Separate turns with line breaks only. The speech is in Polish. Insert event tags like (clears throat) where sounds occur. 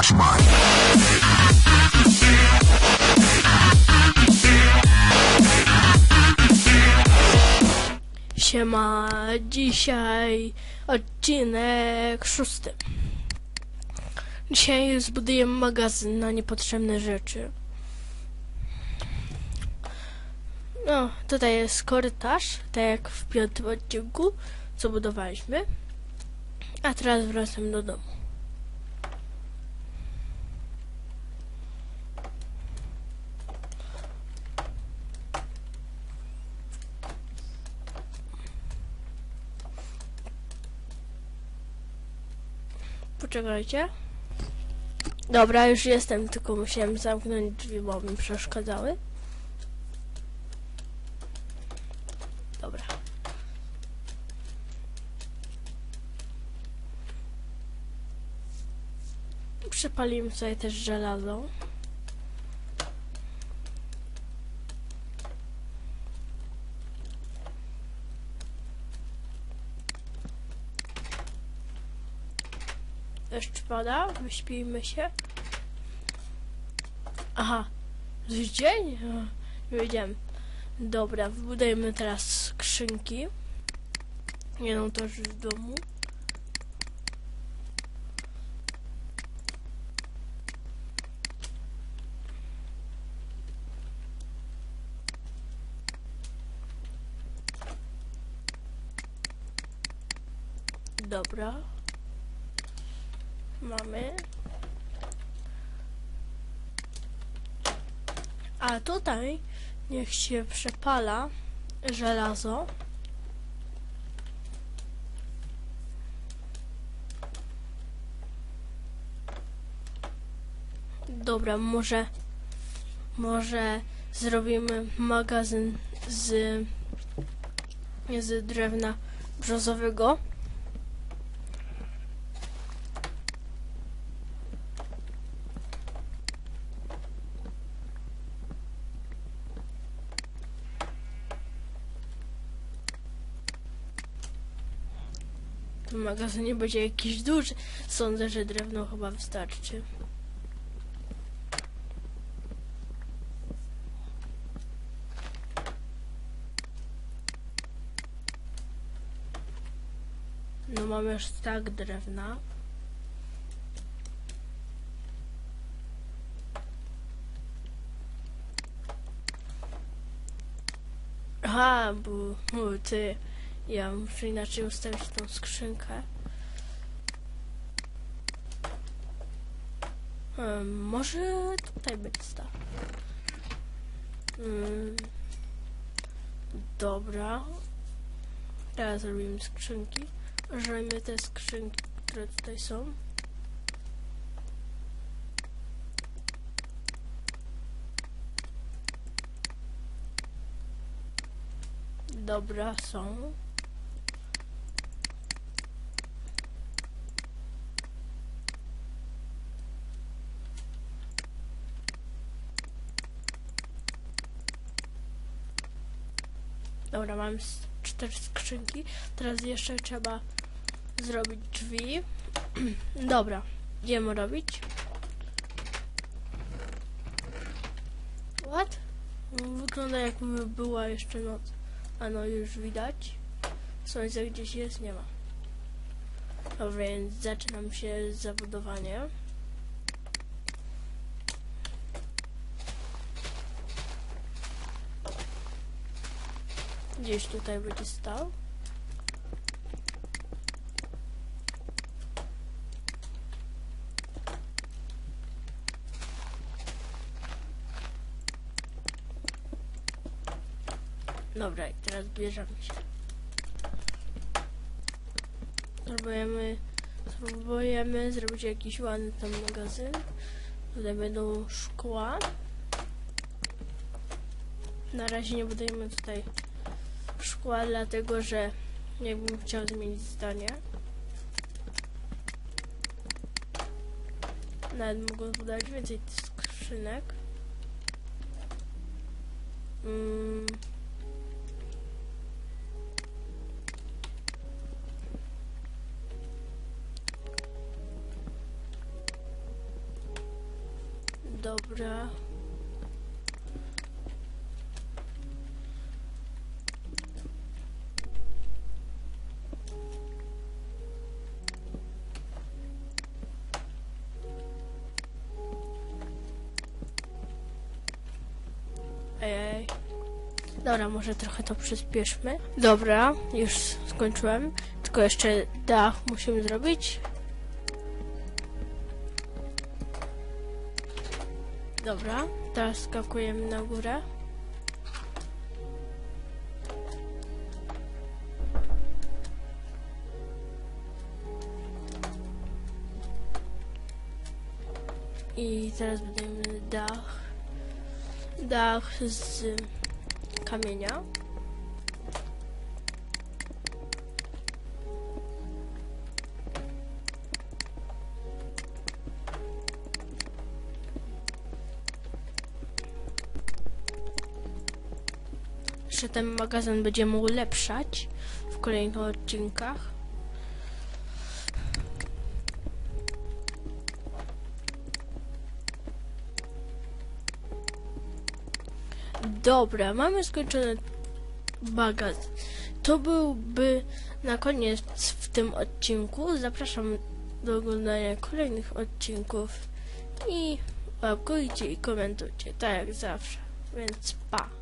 Touch mine.
Siema, dzisiaj odcinek szósty. Dzisiaj zbudujemy magazyn na niepotrzebne rzeczy. No, tutaj jest korytarz, tak jak w piątym odcinku, co budowaliśmy. A teraz wracam do domu. Poczekajcie. Dobra, już jestem, tylko musiałem zamknąć drzwi, bo mi przeszkadzały. Dobra. Przepalimy sobie też żelazo. Deszcz pada, wyśpijmy się. Aha, już dzień? O, Nie wiedziałem. Dobra, wybudujemy teraz skrzynki. Jedną też w domu. Dobra. Mamy. A tutaj niech się przepala żelazo. Dobra, może może zrobimy magazyn z z drewna brzozowego. W tym magazynie będzie jakiś duży. Sądzę, że drewno chyba wystarczy. No mamy już tak drewna. Aha, bo bo ty. Ja muszę inaczej ustawić tą skrzynkę. Um, może tutaj być staw. Um, dobra. Teraz zrobimy skrzynki. Użyjmy te skrzynki, które tutaj są. Dobra, są. Dobra, mam cztery skrzynki. Teraz jeszcze trzeba zrobić drzwi. (clears throat) Dobra, idziemy robić. What? Wygląda jakby była jeszcze noc. A no, już widać. Słońce gdzieś jest, nie ma. Dobra, więc zaczynam się zabudowanie. Gdzieś tutaj będzie stał. Dobra, i teraz bierzemy się. Spróbujemy, spróbujemy zrobić jakiś ładny tam magazyn. Tutaj będą szkła. Na razie nie budujemy tutaj szkła, dlatego że nie bym chciał zmienić zdanie. Nawet mogę zbudować więcej tych skrzynek. Mm. Dobra. Dobra, może trochę to przyspieszmy. Dobra, już skończyłem. Tylko jeszcze dach musimy zrobić. Dobra, teraz skakujemy na górę. I teraz budujemy dach. Dach z kamienia. Jeszcze ten magazyn będziemy ulepszać w kolejnych odcinkach. Dobra, mamy skończony magazyn. To byłby na koniec w tym odcinku. Zapraszam do oglądania kolejnych odcinków i łapkujcie i komentujcie, tak jak zawsze. Więc pa!